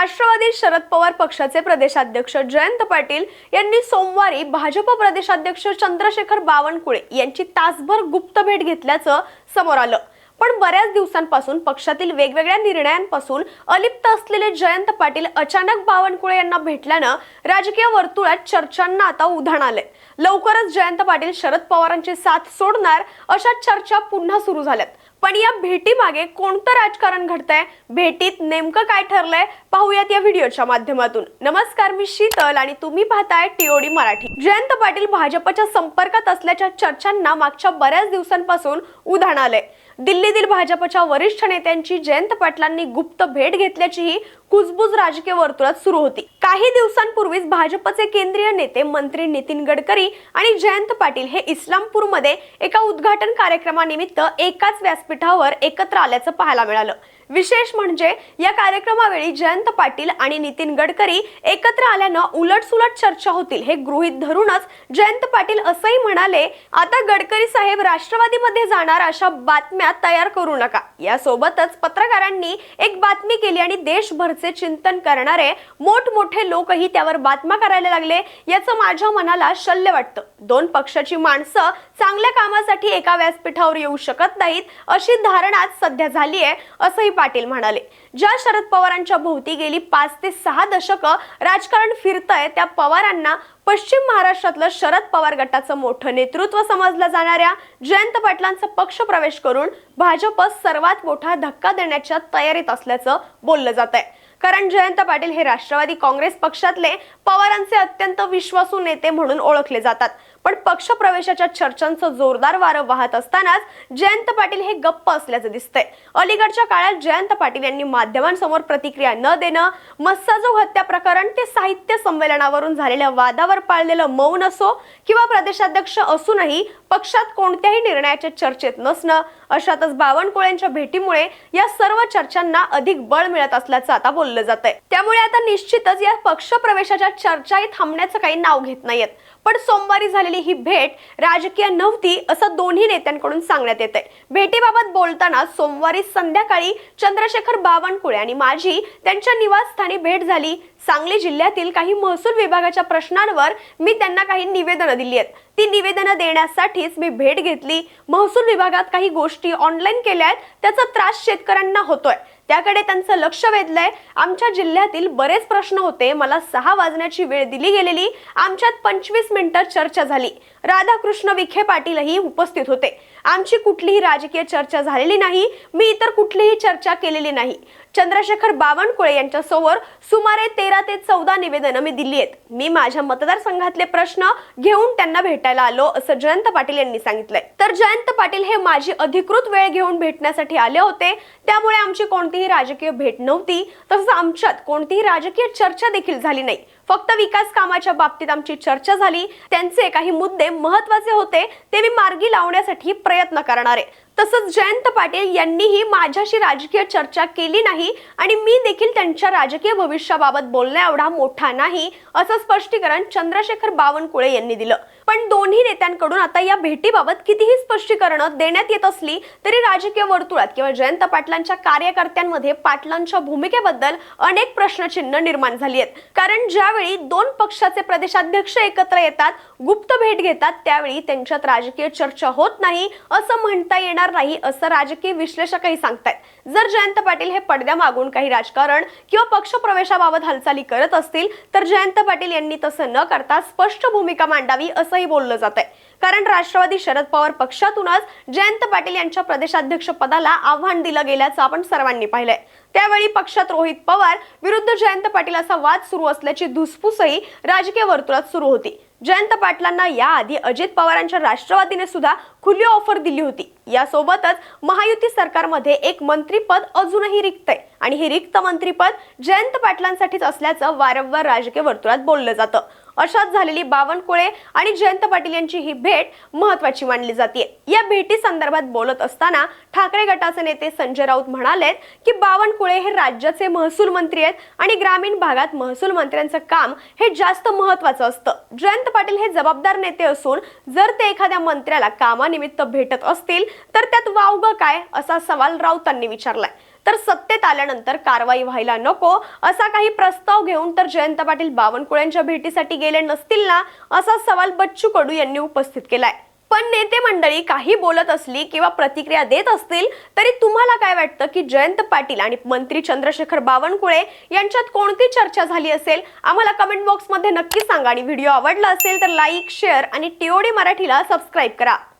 राष्ट्रवादी शरद पवार पक्षाचे प्रदेशाध्यक्ष जयंत पाटील यांनी सोमवारी भाजप प्रदेशाध्यक्ष चंद्रशेखर बावनकुळे यांची तासभर गुप्त भेट घेतल्याचं समोर आलं. पण बऱ्याच दिवसांपासून पक्षातील वेगवेगळ्या निर्णयांपासून अलिप्त असलेले जयंत पाटील अचानक बावनकुळे यांना भेटल्यानं राजकीय वर्तुळात चर्चांना आता उधाण आलंय. लवकरच जयंत पाटील शरद पवारांची साथ सोडणार अशा चर्चा पुन्हा सुरू झाल्यात. पण या भेटीमागे कोणतं राजकारण घडतंय? भेटीत नेमकं काय ठरलंय? पाहूयात या व्हिडिओच्या माध्यमातून. नमस्कार मी शीतल आणि तुम्ही पाहताय टीओडी मराठी. जयंत पाटील भाजपच्या संपर्कात असल्याच्या चर्चांना मागच्या बऱ्याच दिवसांपासून उधाण आलंय. दिल्लीतील भाजपच्या वरिष्ठ नेत्यांची जयंत पाटलांनी गुप्त भेट घेतल्याचीही कुजबुज राजकीय वर्तुळात सुरू होती. काही दिवसांपूर्वीच भाजपचे केंद्रीय नेते मंत्री नितीन गडकरी आणि जयंत पाटील हे इस्लामपूरमध्ये एका उद्घाटन कार्यक्रमानिमित्त एकाच व्यासपीठावर एकत्र आल्याचं पाहायला मिळालं. विशेष म्हणजे या कार्यक्रमावेळी जयंत पाटील आणि नितीन गडकरी एकत्र आल्यानं उलटसुलट चर्चा होतील हे गृहीत धरूनच जयंत पाटील असंही म्हणाले आता गडकरी साहेब राष्ट्रवादीमध्ये जाणार अशा बातम्या तयार करू नका. यासोबतच पत्रकारांनी एक बातमी केली आणि देशभरचे चिंतन करणारे मोठमोठे लोकही त्यावर बातम्या करायला लागले. याचं माझ्या मनाला शल्य वाटतं. दोन पक्षाची माणसं चांगल्या कामासाठी एका व्यासपीठावर येऊ शकत नाहीत अशी धारणाच सध्या झाली आहे असंही पाटील म्हणाले. ज्या शरद पवारांच्या भोवती गेली पाच ते सहा दशकं राजकारण फिरतंय त्या पवारांना पश्चिम महाराष्ट्रातलं शरद पवार गटाचं मोठं नेतृत्व समजलं जाणाऱ्या जयंत पाटलांचा पक्ष प्रवेश करून भाजप सर्वात मोठा धक्का देण्याच्या तयारीत असल्याचं बोललं जात आहे कारण जयंत पाटील हे राष्ट्रवादी काँग्रेस पक्षातले पवारांचे अत्यंत विश्वासू नेते म्हणून ओळखले जातात. पण पक्ष प्रवेशाच्या चर्चांचं जोरदार वारं वाहत असतानाच जयंत पाटील हे गप्प असल्याचं दिसतंय. अलीकडच्या काळात जयंत पाटील यांनी माध्यमांसमोर प्रतिक्रिया न देणं मस्साजोग हत्या प्रकरण ते साहित्य संमेलनावरून झालेल्या वादावर पाळलेलं मौन असो किंवा प्रदेशाध्यक्ष असूनही पक्षात कोणत्याही निर्णयाच्या चर्चेत नसणं अशातच बावनकुळेंच्या भेटीमुळे या सर्व चर्चांना अधिक बळ मिळत असल्याचं आता बोललं जात आहे त्यामुळे आता निश्चितच या पक्ष प्रवेशाच्या चर्चाही थांबण्याचं काही नाव घेत नाहीयेत. पण सोमवारी झाले झालेली ही भेट राजकीय नव्हती असं दोन्ही नेत्यांकडून सांगण्यात येत आहे भेटीबाबत बोलताना सोमवारी संध्याकाळी चंद्रशेखर बावनकुळे आणि माझी त्यांच्या निवासस्थानी भेट झाली. सांगली जिल्ह्यातील काही महसूल विभागाच्या प्रश्नांवर मी त्यांना काही निवेदनं दिली आहेत. ती निवेदनं देण्यासाठीच मी भेट घेतली. महसूल विभागात काही गोष्टी ऑनलाईन केल्या आहेत. त्याचा त्रास शेतकऱ्यांना होतोय. त्याकडे त्यांचं लक्ष वेधलंय. आमच्या जिल्ह्यातील बरेच प्रश्न होते. मला सहा वाजण्याची वेळ दिली गेलेली. आमच्यात पंचवीस मिनिटं चर्चा झाली. राधाकृष्ण विखे पाटीलही उपस्थित होते. आमची कुठलीही राजकीय चर्चा झालेली नाही. मी इतर कुठलीही चर्चा केलेली नाही. चंद्रशेखर बावनकुळे यांच्यासमोर सुमारे तेरा ते चौदा निवेदनं मी दिली आहेत मी माझ्या मतदारसंघातले प्रश्न घेऊन त्यांना भेटायला आलो असं जयंत पाटील यांनी सांगितलंय. तर जयंत पाटील हे माझी अधिकृत वेळ घेऊन भेटण्यासाठी आले होते. त्यामुळे आमची कोणतीही राजकीय भेट नव्हती. तसंच आमच्यात कोणतीही राजकीय चर्चा देखील झाली नाही. फक्त विकास कामाच्या बाबतीत आमची चर्चा झाली. त्यांचे काही मुद्दे महत्त्वाचे होते ते मी मार्गी लावण्यासाठी प्रयत्न करणार आहे. तसंच जयंत पाटील यांनीही माझ्याशी राजकीय चर्चा केली नाही आणि मी देखील त्यांच्या राजकीय भविष्याबाबत बोलण्या एवढा मोठा नाही असं स्पष्टीकरण चंद्रशेखर बावनकुळे यांनी दिलं. पण दोन्ही नेत्यांकडून आता या भेटीबाबत कितीही स्पष्टीकरणं देण्यात येत असली तरी राजकीय वर्तुळात किंवा जयंत पाटलांच्या कार्यकर्त्यांमध्ये पाटलांच्या भूमिकेबद्दल अनेक प्रश्नचिन्ह निर्माण झाली आहेत. कारण ज्यावेळी दोन पक्षाचे प्रदेशाध्यक्ष एकत्र येतात गुप्त भेट घेतात त्यावेळी त्यांच्यात राजकीय चर्चा होत नाही असं म्हणता येणार नाही असं राजकीय विश्लेषकही सांगतायत. जर जयंत पाटील हे पडद्या मागून काही राजकारण किंवा पक्ष प्रवेशाबाबत हालचाली करत असतील तर जयंत पाटील यांनी तसं न करता स्पष्ट भूमिका मांडावी असं असंही बोललं जात आहे कारण राष्ट्रवादी शरद पवार पक्षातूनच जयंत पाटील यांच्या प्रदेशाध्यक्ष पदाला आव्हान दिलं गेल्याचं आपण सर्वांनी पाहिलंय. त्यावेळी पक्षात रोहित पवार विरुद्ध जयंत पाटील असा वाद सुरू असल्याची धुसफूसही राजकीय वर्तुळात सुरू होती. जयंत पाटलांना याआधी अजित पवारांच्या राष्ट्रवादीने सुद्धा खुली ऑफर दिली होती. यासोबतच महायुती सरकारमध्ये एक मंत्रीपद अजूनही रिक्त आहे आणि हे रिक्त मंत्रीपद जयंत पाटलांसाठीच असल्याचं वारंवार राजकीय वर्तुळात बोललं जातं. अशात झालेली बावनकुळे आणि जयंत पाटील यांची ही भेट महत्वाची मानली जाते. या भेटी संदर्भात बोलत असताना ठाकरे गटाचे नेते संजय राऊत म्हणालेत की बावनकुळे हे राज्याचे महसूल मंत्री आहेत आणि ग्रामीण भागात महसूल मंत्र्यांचं काम हे जास्त महत्वाचं असतं. जयंत पाटील हे जबाबदार नेते असून जर ते एखाद्या मंत्र्याला कामानिमित्त भेटत असतील तर त्यात वावगं काय असा सवाल राऊतांनी विचारलाय. तर सत्तेत आल्यानंतर कारवाई व्हायला नको असा काही प्रस्ताव घेऊन तर जयंत पाटील बावनकुळ्यांच्या भेटीसाठी गेले नसतील ना असा सवाल बच्चू कडू यांनी उपस्थित केलाय. पण नेते मंडळी काही बोलत असली किंवा प्रतिक्रिया देत असतील तरी तुम्हाला काय वाटतं की जयंत पाटील आणि मंत्री चंद्रशेखर बावनकुळे यांच्यात कोणती चर्चा झाली असेल? आम्हाला कमेंट बॉक्समध्ये नक्की सांगा आणि व्हिडिओ आवडला असेल तर लाईक शेअर आणि टीओडी मराठीला सबस्क्राईब करा.